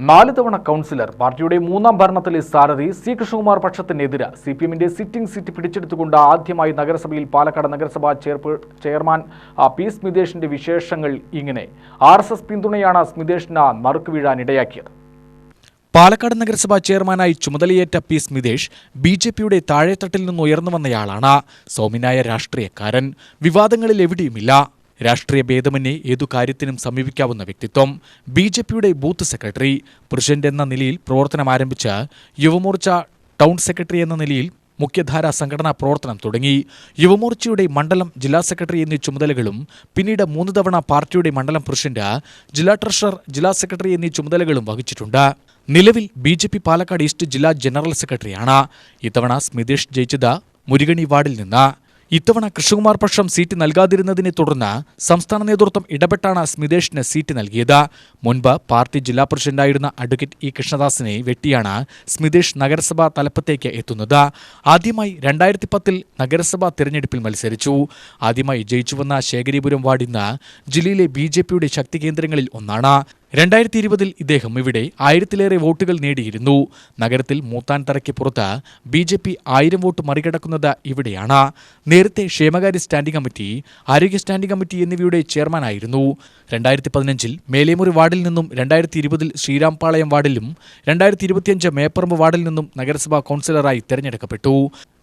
നാല് തവണ കൗൺസിലർ പാർട്ടിയുടെ മൂന്നാം ഭരണത്തിലെ സാരഥി സി കൃഷ്ണകുമാർ പക്ഷത്തിനെതിരെ സി പി എമ്മിന്റെ സിറ്റിംഗ് സീറ്റ് പിടിച്ചെടുത്തുകൊണ്ട് ആദ്യമായി നഗരസഭയിൽ പാലക്കാട് നഗരസഭാ ചെയർമാൻ പി സ്മിതേഷിന്റെ വിശേഷങ്ങൾ ഇങ്ങനെ. ആർ എസ് എസ് പിന്തുണയാണ് സ്മിതേഷിന് നറുക്ക് വീഴാനിടയാക്കിയത് പാലക്കാട് നഗരസഭാ ചെയർമാനായി ചുമതലയേറ്റ പി സ്മിതേഷ് ബി ജെ പിയുടെ താഴെത്തട്ടിൽ നിന്ന് ഉയർന്നു വന്നയാളാണ്. സൗമ്യനായ രാഷ്ട്രീയക്കാരൻ. വിവാദങ്ങളിൽ എവിടെയുമില്ല. രാഷ്ട്രീയ ഭേദമന്യേ ഏതു കാര്യത്തിനും സമീപിക്കാവുന്ന വ്യക്തിത്വം. ബി ജെ പിയുടെ ബൂത്ത് സെക്രട്ടറി പ്രസിഡന്റ് എന്ന നിലയിൽ പ്രവർത്തനം ആരംഭിച്ച യുവമോർച്ച ടൗൺ സെക്രട്ടറി എന്ന നിലയിൽ മുഖ്യധാരാ സംഘടനാ പ്രവർത്തനം തുടങ്ങി. യുവമോർച്ചയുടെ മണ്ഡലം ജില്ലാ സെക്രട്ടറി എന്നീ ചുമതലകളും പിന്നീട് മൂന്ന് തവണ പാർട്ടിയുടെ മണ്ഡലം പ്രസിഡന്റ് ജില്ലാ ട്രഷറർ ജില്ലാ സെക്രട്ടറി എന്നീ ചുമതലകളും വഹിച്ചിട്ടുണ്ട്. നിലവിൽ B J P Palakkad east ജില്ലാ ജനറൽ സെക്രട്ടറിയാണ്. ഇത്തവണ സ്മിതേഷ് ജയിച്ചത് മുരുകണി വാർഡിൽ നിന്ന്. ഇത്തവണ കൃഷ്ണകുമാർ പക്ഷം സീറ്റ് നൽകാതിരുന്നതിനെ തുടർന്ന് സംസ്ഥാന നേതൃത്വം ഇടപെട്ടാണ് സ്മിതേഷിന് സീറ്റ് നൽകിയത്. മുൻപ് പാർട്ടി ജില്ലാ പ്രസിഡന്റായിരുന്ന അഡ്വക്കേറ്റ് ഇ കൃഷ്ണദാസിനെ വെട്ടിയാണ് സ്മിതേഷ് നഗരസഭാ തലപ്പത്തേക്ക് എത്തുന്നത്. ആദ്യമായി രണ്ടായിരത്തി പത്തിൽ നഗരസഭാ തിരഞ്ഞെടുപ്പിൽ മത്സരിച്ചു. ആദ്യമായി ജയിച്ചുവന്ന ശേഖരീപുരം വാർഡ് ഇന്ന് ജില്ലയിലെ ബി ശക്തി കേന്ദ്രങ്ങളിൽ ഒന്നാണ്. രണ്ടായിരത്തി ഇരുപതിൽ ഇദ്ദേഹം ഇവിടെ ആയിരത്തിലേറെ വോട്ടുകൾ നേടിയിരുന്നു. നഗരത്തിൽ മൂത്താൻ തറയ്ക്ക് പുറത്ത് ബി ജെ പി ആയിരം വോട്ട് മറികടക്കുന്നത് ഇവിടെയാണ്. നേരത്തെ ക്ഷേമകാര്യ സ്റ്റാൻഡിംഗ് കമ്മിറ്റി ആരോഗ്യ സ്റ്റാൻഡിംഗ് കമ്മിറ്റി എന്നിവയുടെ ചെയർമാനായിരുന്നു. രണ്ടായിരത്തി പതിനഞ്ചിൽ മേലേമുറി വാർഡിൽ നിന്നും രണ്ടായിരത്തി ഇരുപതിൽ ശ്രീരാംപാളയം വാർഡിലും രണ്ടായിരത്തി ഇരുപത്തിയഞ്ച് മേപ്പറമ്പ് വാർഡിൽ നിന്നും നഗരസഭാ കൗൺസിലറായി തെരഞ്ഞെടുക്കപ്പെട്ടു.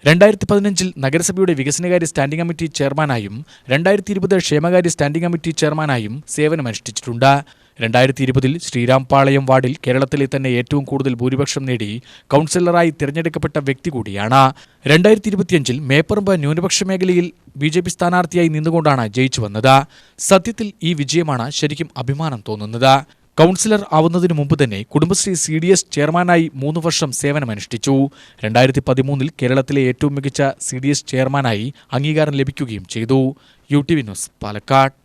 രണ്ടായിരത്തി പതിനഞ്ചിൽ നഗരസഭയുടെ വികസനകാര്യ സ്റ്റാൻഡിംഗ് കമ്മിറ്റി ചെയർമാനായും രണ്ടായിരത്തി ഇരുപത് ക്ഷേമകാര്യ സ്റ്റാൻഡിംഗ് കമ്മിറ്റി ചെയർമാനായും സേവനമനുഷ്ഠിച്ചിട്ടുണ്ട്. രണ്ടായിരത്തി ഇരുപതിൽ ശ്രീരാംപാളയം വാർഡിൽ കേരളത്തിലെ തന്നെ ഏറ്റവും കൂടുതൽ ഭൂരിപക്ഷം നേടി കൗൺസിലറായി തിരഞ്ഞെടുക്കപ്പെട്ട വ്യക്തി കൂടിയാണ്. രണ്ടായിരത്തി ഇരുപത്തിയഞ്ചിൽ മേപ്പറമ്പ് ന്യൂനപക്ഷ മേഖലയിൽ ബി ജെ പി സ്ഥാനാർത്ഥിയായി നിന്നുകൊണ്ടാണ് ജയിച്ചു വന്നത്. സത്യത്തിൽ ഈ വിജയമാണ് ശരിക്കും അഭിമാനം തോന്നുന്നത്. കൗൺസിലർ ആവുന്നതിനു മുമ്പ് തന്നെ കുടുംബശ്രീ സി ഡി എസ് ചെയർമാനായി മൂന്ന് വർഷം സേവനമനുഷ്ഠിച്ചു. രണ്ടായിരത്തി പതിമൂന്നിൽ കേരളത്തിലെ ഏറ്റവും മികച്ച സി ഡി എസ് ചെയർമാനായി അംഗീകാരം ലഭിക്കുകയും ചെയ്തു. U T V news Palakkad.